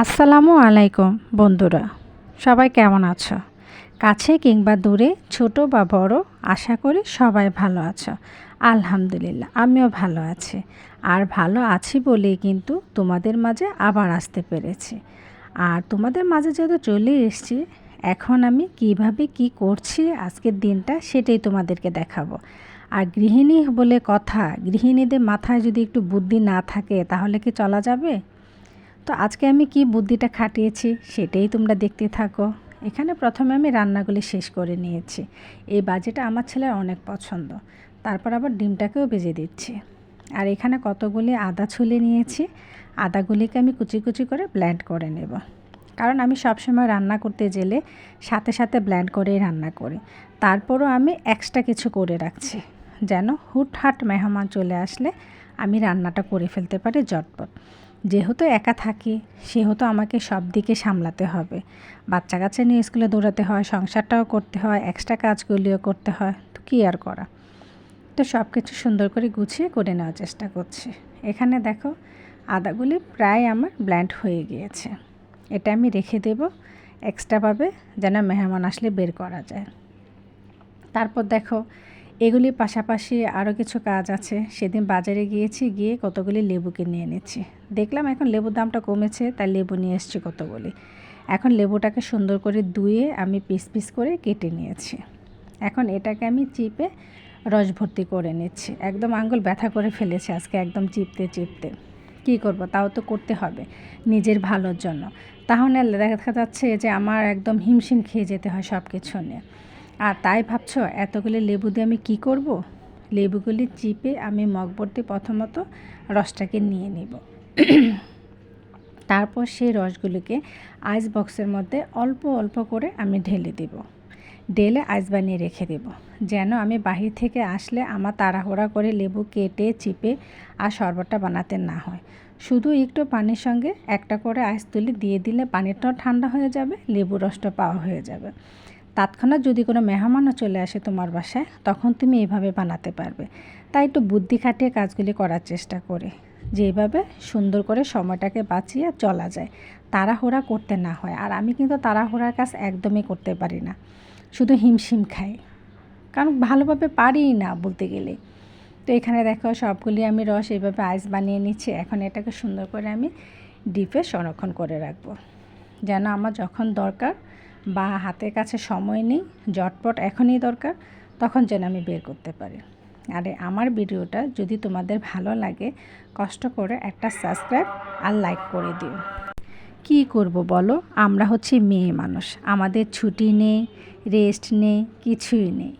আসসালামু আলাইকুম, বন্ধুরা। সবাই কেমন আছো? কাছে কিংবা দূরে, ছোট বা বড়, আশা করি সবাই ভালো আছো। আলহামদুলিল্লাহ, আমিও ভালো আছি। আর ভালো আছি বলেই কিন্তু তোমাদের মাঝে আবার আসতে পেরেছি। আর তোমাদের মাঝে যেহেতু চলে এসেছি, এখন আমি কীভাবে কি করছি, আজকের দিনটা সেটাই তোমাদেরকে দেখাবো। আর গৃহিণী বলে কথা, গৃহিণীদের মাথায় যদি একটু বুদ্ধি না থাকে, তাহলে কি চলা যাবে? তো আজকে আমি কি বুদ্ধিটা খাটিয়েছি সেটাই তোমরা দেখতে থাকো। এখানে প্রথমে আমি রান্নাগুলি শেষ করে নিয়েছি। এই বাজেটা আমার ছেলের অনেক পছন্দ। তারপর আবার ডিমটাকেও ভেজে দিচ্ছি। আর এখানে কতগুলি আদা ছুলে নিয়েছি। আদাগুলিকে আমি কুচি কুচি করে ব্ল্যান্ড করে নেব। কারণ আমি সবসময় রান্না করতে গেলে সাথে সাথে ব্ল্যান্ড করেই রান্না করি। তারপরও আমি এক্সট্রা কিছু করে রাখছি। যেন হুটহাট মেহমান চলে আসলে আমি রান্নাটা করে ফেলতে পারি জটপট যেহেতু একা থাকি, সেহেতু আমাকে সব দিকে সামলাতে হবে। বাচ্চা কাচ্চা নিয়ে স্কুলে দৌড়াতে হয়, সংসারটাও করতে হয় এক্সট্রা কাজগুলিও করতে হয়, তো কী আর করা? তো সব কিছু সুন্দর করে গুছিয়ে করে নেওয়ার চেষ্টা করছি। এখানে দেখো, আদাগুলি প্রায় আমার ব্ল্যান্ড হয়ে গিয়েছে। এটা আমি রেখে দেব এক্সট্রাভাবে যেন মেহমান আসলে বের করা যায়। তারপর দেখো এগুলির পাশাপাশি আরও কিছু কাজ আছে। সেদিন বাজারে গিয়েছি, গিয়ে কতগুলি লেবু কিনে এনেছি। দেখলাম এখন লেবুর দামটা কমেছে, তাই লেবু নিয়ে এসেছি কতগুলি। এখন লেবুটাকে সুন্দর করে ধুয়ে আমি পিস পিস করে কেটে নিয়েছি। এখন এটাকে আমি চিপে রস ভর্তি করে নিচ্ছি। একদম আঙ্গুল ব্যথা করে ফেলেছে আজকে, একদম চিপতে চিপতে। কী করব? তাও তো করতে হবে নিজের ভালোর জন্য। তাহলে দেখা যাচ্ছে যে আমার একদম হিমশিম খেয়ে যেতে হয় সব কিছু নিয়ে। আর তাই ভাবছ, এতগুলি লেবু দিয়ে আমি কি করব। লেবুগুলি চিপে আমি মগবর্তী প্রথমত রসটাকে নিয়ে নিব। তারপর সেই রসগুলিকে আইস বক্সের মধ্যে অল্প অল্প করে আমি ঢেলে দেব। ঢেলে আইস বানিয়ে রেখে দেব। যেন আমি বাহির থেকে আসলে আমার তাড়াহুড়া করে লেবু কেটে, চিপে আর শরবতটা বানাতে না হয়। শুধু একটু পানির সঙ্গে একটা করে আইস তুলে দিয়ে দিলে পানিটাও ঠান্ডা হয়ে যাবে লেবু রসটা পাওয়া হয়ে যাবে। তৎক্ষণাৎ যদি কোনো মেহমানও চলে আসে তোমার বাসায়, তখন তুমি এভাবে বানাতে পারবে। তাই একটু বুদ্ধি খাটিয়ে কাজগুলি করার চেষ্টা করে। যেভাবে সুন্দর করে সময়টাকে বাঁচিয়ে চলা যায়। তাড়াহুড়া করতে না হয়। আর আমি কিন্তু তাড়াহুড়ার কাজ একদমই করতে পারি না। শুধু হিমশিম খাই। কারণ ভালোভাবে পারি না বলতে গেলে। তো এখানে দেখো সবগুলি আমি রস এইভাবে আইস বানিয়ে নিচ্ছি। এখন এটাকে সুন্দর করে আমি ডিপে সংরক্ষণ করে রাখব। যেন আমার যখন দরকার বা হাতের কাছে সময় নেই জটপট এখনই দরকার, তখন যেন আমি বের করতে পারি। আরে, আমার ভিডিওটা যদি তোমাদের ভালো লাগে, কষ্ট করে একটা সাবস্ক্রাইব আর লাইক করে দিও। কি করব বলো? আমরা হচ্ছে মেয়ে মানুষ, আমাদের ছুটি নেই রেস্ট নেই, কিছুই নেই।